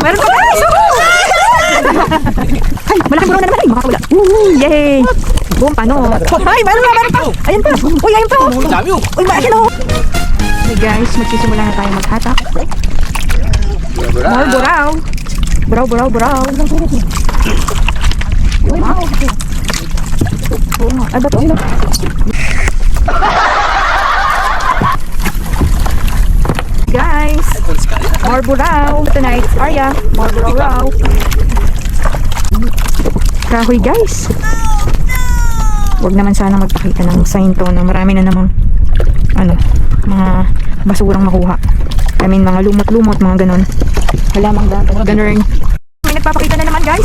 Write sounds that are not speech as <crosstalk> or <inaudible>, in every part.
Meron pa guys! Ay, malaking burong na naman. Ay, makakawala. Woo, yay! Boom, paano? Ay, meron pa, meron pa. Ayan pa. Uy, ayan pa. oh. Dami oh. Uy, maakin oh. Hey guys, magsisimula na tayo maghatak. More buraw. Buraw, buraw, buraw. Wow. Ay, ba't ano? Guys, buraw. Tonight, Arya, buraw. Kahoy guys. Huwag naman sana magpakita ng sign to na marami na namang ano, mga basurang makuha. I mean, mga lumot-lumot, mga ganon. Wala mang. Ganun. May nagpapakita na naman guys.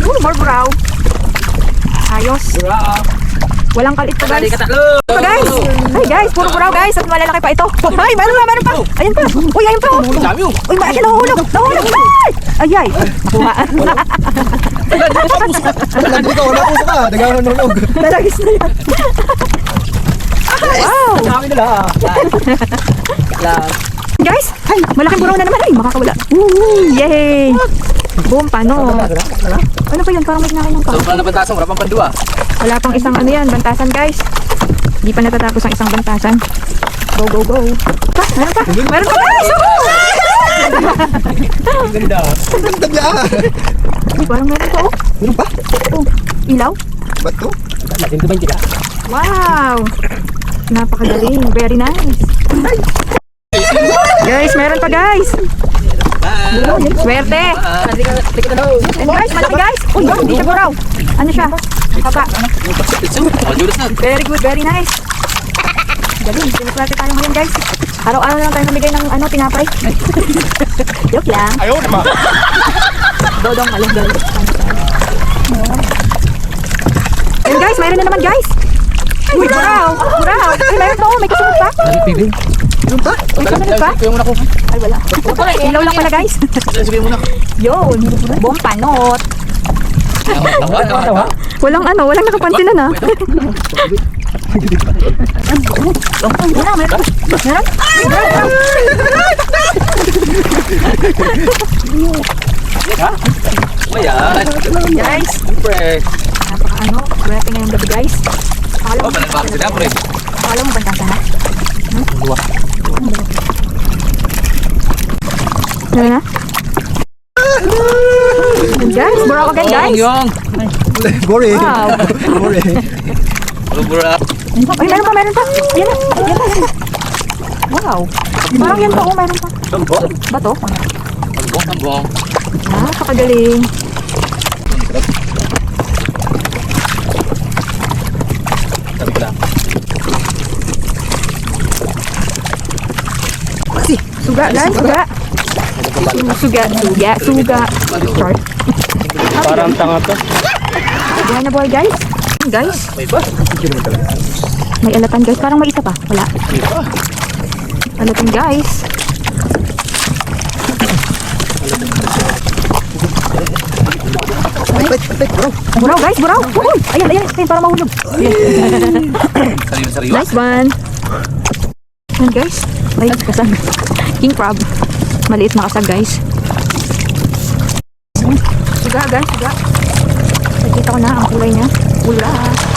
Ooh, more buraw. Ayos. Walang kalit pa guys. Ito guys. Ay guys, puro buraw guys. At malalaki pa ito. Ay, meron pa, meron pa. Ayan pa. Uy, ayan pa. Dami oh. Uy, maakin nahulog. Nahulog. Ay, ay. Nakuha. Nandito, <laughs> wala puso ka. Nagano nulog. Nalagis na yan. Wow. Dami nila. Guys, ay, malaking buraw na naman. Ay, makakawala. Woo, yay. Boom, paano? Ano pa yun? Parang may kinakain ng pa. Sobrang nabantasang wala pang pandua. Wala pang isang ano yan, bantasan guys. Hindi pa natatapos ang isang bantasan. Go, go, go. Pa, meron pa. Meron pa guys. Ganda. Ganda niya. Uy, parang meron pa oh. Meron pa? Oh, ilaw. Ba't to? Wow. Napakagaling. Very nice. Guys, meron pa guys. Swerte. And guys, malaki guys. Uy, hindi siya buraw. Ano siya? Na. Very good, very nice. Galing, sinuswerte tayo ngayon guys. Araw-araw lang tayo namigay ng ano, tinapay. <laughs> Joke lang. Ayaw naman. Dodong maling galing. And guys, mayroon na naman guys. Uy, buraw! Buraw! Ay, mayroon pa oh, may kasunod pa. Meron pa? May kasunod pa. Sabihin mo na ko. Ay, wala. Ilaw lang pala guys. Sabihin mo na. Yun, buong panot. Walang ano, walang nakapansin na na. Wala, meron. Meron? Meron? Ayan. Guys, Siyempre. napaka ano, swerte ngayong gabi guys. Akala Oh, mo, panalbak sila, pre. akala mo bantasa na? Ano na? Guys, buraw again guys. Yung. Boring. Wow. Boring. Bubura. Ay, meron pa, meron pa. Yan na, yan na, yan na. Wow. Parang yan pa, oh, meron pa. Bato? Ambong, ambong. Napakagaling. Sabi ko lang. Suga, guys, suga. Suga, suga, suga. Chart. Parang tanga to. Buhay na buhay, guys. Guys, May alatan, guys. Parang may isa pa. Wala. Alatan, guys. Buraw, guys, buraw. Uy, ayan, ayan. Ayan, para mahulog. Nice one. Ayan, guys. Ay, kasag. King crab. Maliit na kasag, guys. Suga, guys, suga. Nakita ko na ang kulay niya. Pula.